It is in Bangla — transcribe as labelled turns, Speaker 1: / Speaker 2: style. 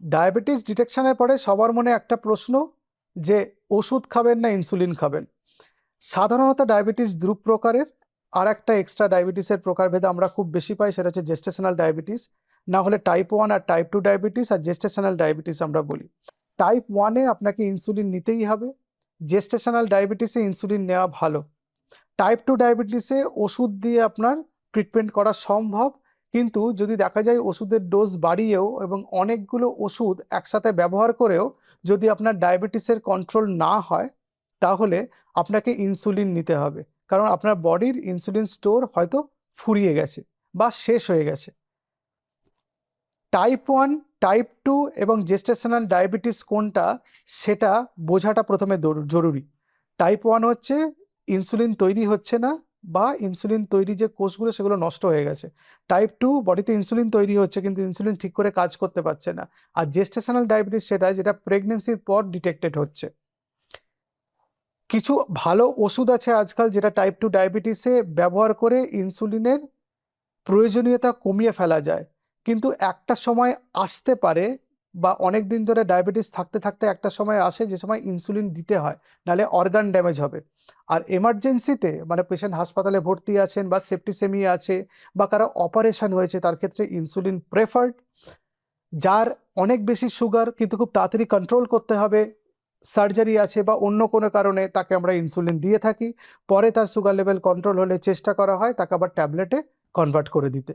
Speaker 1: ডায়াবেটিস ডিটেকশনের পরে সবার মনে একটা প্রশ্ন যে ওষুধ খাবেন না ইনসুলিন খাবেন? সাধারণত ডায়াবেটিস দু প্রকারের। আর একটা এক্সট্রা ডায়াবেটিসের প্রকারভেদে আমরা খুব বেশি পাই, সেটা হচ্ছে জেস্টেশনাল ডায়াবেটিস, না হলে টাইপ ওয়ান আর টাইপ টু ডায়াবেটিস আর জেস্টেশনাল ডায়াবেটিস আমরা বলি। টাইপ ওয়ানে আপনাকে ইনসুলিন নিতেই হবে। জেস্টেশনাল ডায়াবেটিসে ইনসুলিন নেওয়া ভালো। টাইপ টু ডায়াবেটিসে ওষুধ দিয়ে আপনার ট্রিটমেন্ট করা সম্ভব। কিন্তু যদি দেখা যায় ওষুধের ডোজ বাড়িয়েও এবং অনেকগুলো ওষুধ একসাথে ব্যবহার করেও যদি আপনার ডায়াবেটিসের কন্ট্রোল না হয়, তাহলে আপনাকে ইনসুলিন নিতে হবে। কারণ আপনার বডির ইনসুলিন স্টোর হয়তো ফুরিয়ে গেছে বা শেষ হয়ে গেছে। টাইপ ওয়ান টাইপ টু এবং জেস্টেশনাল ডায়াবেটিস কোনটা, সেটা বোঝাটা প্রথমে জরুরি। টাইপ ওয়ান হচ্ছে ইনসুলিন তৈরি হচ্ছে না বা ইনসুলিন তৈরি যে কোষগুলো, সেগুলো নষ্ট হয়ে গেছে। টাইপ টু বডিতে ইনসুলিন তৈরি হচ্ছে, কিন্তু ইনসুলিন ঠিক করে কাজ করতে পারছে না। আর জেস্টেশনাল ডায়াবেটিস সেটা, যেটা প্রেগনেন্সির পর ডিটেক্টেড হচ্ছে। কিছু ভালো ওষুধ আছে আজকাল, যেটা টাইপ টু ডায়াবেটিসে ব্যবহার করে ইনসুলিনের প্রয়োজনীয়তা কমিয়ে ফেলা যায়। কিন্তু একটা সময় আসতে পারে বা অনেক দিন ধরে ডায়াবেটিস থাকতে থাকতে একটা সময় আসে যে সময় ইনসুলিন দিতে হয়, নাহলে অর্গান ড্যামেজ হবে। আর এমার্জেন্সিতে মানে পেশেন্ট হাসপাতালে ভর্তি আছেন বা সেপ্টিসেমি আছে বা কারও অপারেশন হয়েছে, তার ক্ষেত্রে ইনসুলিন প্রেফার্ড যার অনেক বেশি সুগার কিন্তু খুব তাড়াতাড়ি কন্ট্রোল করতে হবে সার্জারি আছে বা অন্য কোনো কারণে তাকে আমরা ইনসুলিন দিয়ে থাকি, পরে তার সুগার লেভেল কন্ট্রোল হলে চেষ্টা করা হয় তাকে আবার ট্যাবলেটে কনভার্ট করে দিতে।